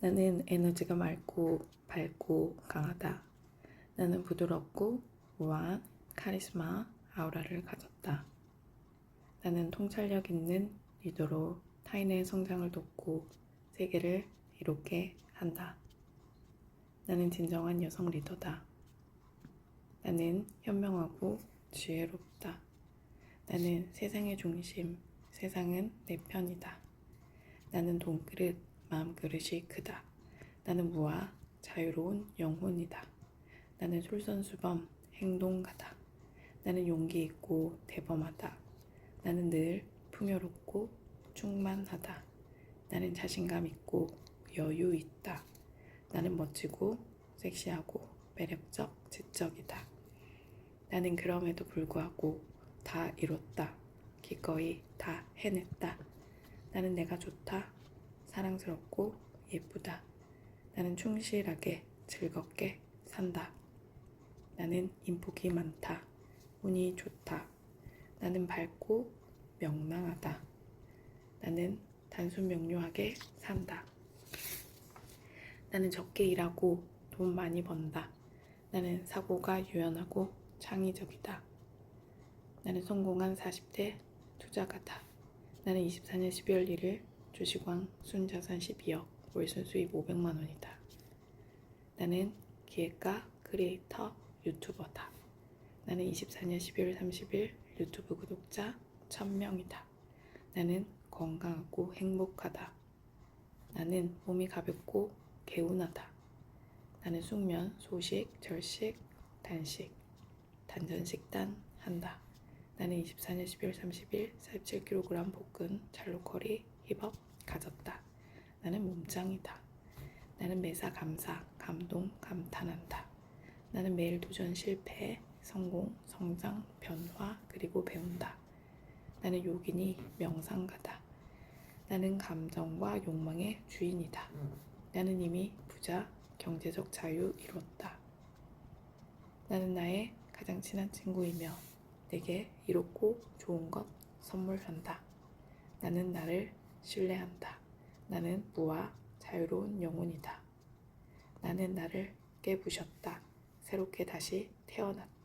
나는 에너지가 맑고 밝고 강하다. 나는 부드럽고 우아한 카리스마 아우라를 가졌다. 나는 통찰력 있는 리더로 타인의 성장을 돕고 세계를 이롭게 한다. 나는 진정한 여성 리더다. 나는 현명하고 지혜롭다. 나는 세상의 중심, 세상은 내 편이다. 나는 돈그릇, 마음그릇이 크다. 나는 무아, 자유로운 영혼이다. 나는 솔선수범, 행동가다. 나는 용기 있고 대범하다. 나는 늘 풍요롭고 충만하다. 나는 자신감 있고 여유 있다. 나는 멋지고 섹시하고 매력적, 지적이다. 나는 그럼에도 불구하고 다 이뤘다. 기꺼이 다 해냈다. 나는 내가 좋다. 사랑스럽고 예쁘다. 나는 충실하게 즐겁게 산다. 나는 인복이 많다. 운이 좋다. 나는 밝고 명랑하다. 나는 단순 명료하게 산다. 나는 적게 일하고 돈 많이 번다. 나는 사고가 유연하고 창의적이다. 나는 성공한 40대 투자가다. 나는 24년 12월 1일 주식왕 순자산 12억, 월순 수입 500만 원이다. 나는 기획가, 크리에이터, 유튜버다. 나는 24년 12월 30일 유튜브 구독자 1000명이다. 나는 건강하고 행복하다. 나는 몸이 가볍고 개운하다. 나는 숙면, 소식, 절식, 단식, 단전식단 한다. 나는 24년 12월 30일 47kg 볶은 잘로커리 힙업 가졌다. 나는 몸짱이다. 나는 매사 감사, 감동, 감탄한다. 나는 매일 도전 실패, 성공, 성장, 변화, 그리고 배운다. 나는 요긴이 명상가다. 나는 감정과 욕망의 주인이다. 나는 이미 부자, 경제적 자유 이뤘다. 나는 나의 가장 친한 친구이며 내게 이롭고 좋은 것 선물한다. 나는 나를 신뢰한다. 나는 무와 자유로운 영혼이다. 나는 나를 깨부셨다. 새롭게 다시 태어났다.